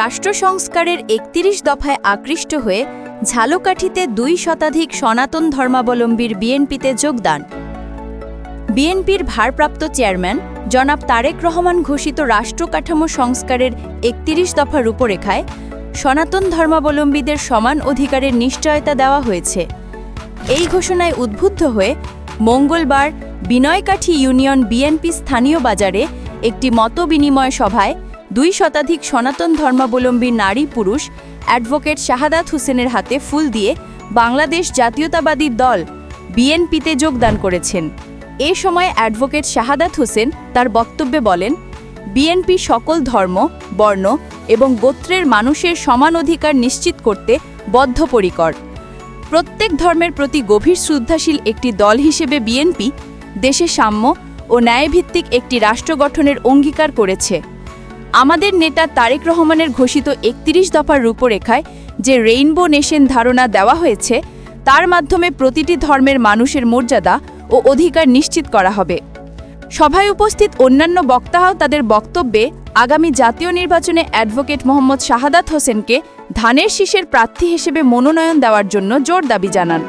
রাষ্ট্র সংস্কারের একত্রিশ দফায় আকৃষ্ট হয়ে ঝালকাঠিতে দুই শতাধিক সনাতন ধর্মাবলম্বীর বিএনপিতে যোগদান। বিএনপির ভারপ্রাপ্ত চেয়ারম্যান জনাব তারেক রহমান ঘোষিত রাষ্ট্র কাঠামো সংস্কারের একত্রিশ দফা রূপরেখায় সনাতন ধর্মাবলম্বীদের সমান অধিকারের নিশ্চয়তা দেওয়া হয়েছে। এই ঘোষণায় উদ্বুদ্ধ হয়ে মঙ্গলবার বিনয়কাঠি ইউনিয়ন বিএনপি স্থানীয় বাজারে একটি মতবিনিময় সভায় দুই শতাধিক সনাতন ধর্মাবলম্বী নারী পুরুষ অ্যাডভোকেট শাহাদাত হোসেনের হাতে ফুল দিয়ে বাংলাদেশ জাতীয়তাবাদী দল বিএনপিতে যোগদান করেছেন। এ সময় অ্যাডভোকেট শাহাদাত হোসেন তার বক্তব্যে বলেন, বিএনপি সকল ধর্ম, বর্ণ এবং গোত্রের মানুষের সমান অধিকার নিশ্চিত করতে বদ্ধপরিকর। প্রত্যেক ধর্মের প্রতি গভীর শ্রদ্ধাশীল একটি দল হিসেবে বিএনপি দেশে সাম্য ও ন্যায়ভিত্তিক একটি রাষ্ট্র গঠনের অঙ্গীকার করেছে। আমাদের নেতা তারেক রহমানের ঘোষিত একত্রিশ দফার রূপরেখায় যে রেইনবো নেশন ধারণা দেওয়া হয়েছে, তার মাধ্যমে প্রতিটি ধর্মের মানুষের মর্যাদা ও অধিকার নিশ্চিত করা হবে। সভায় উপস্থিত অন্যান্য বক্তারাও তাদের বক্তব্যে আগামী জাতীয় নির্বাচনে অ্যাডভোকেট মোহাম্মদ শাহাদাত হোসেনকে ধানের শীষের প্রার্থী হিসেবে মনোনয়ন দেওয়ার জন্য জোর দাবি জানান।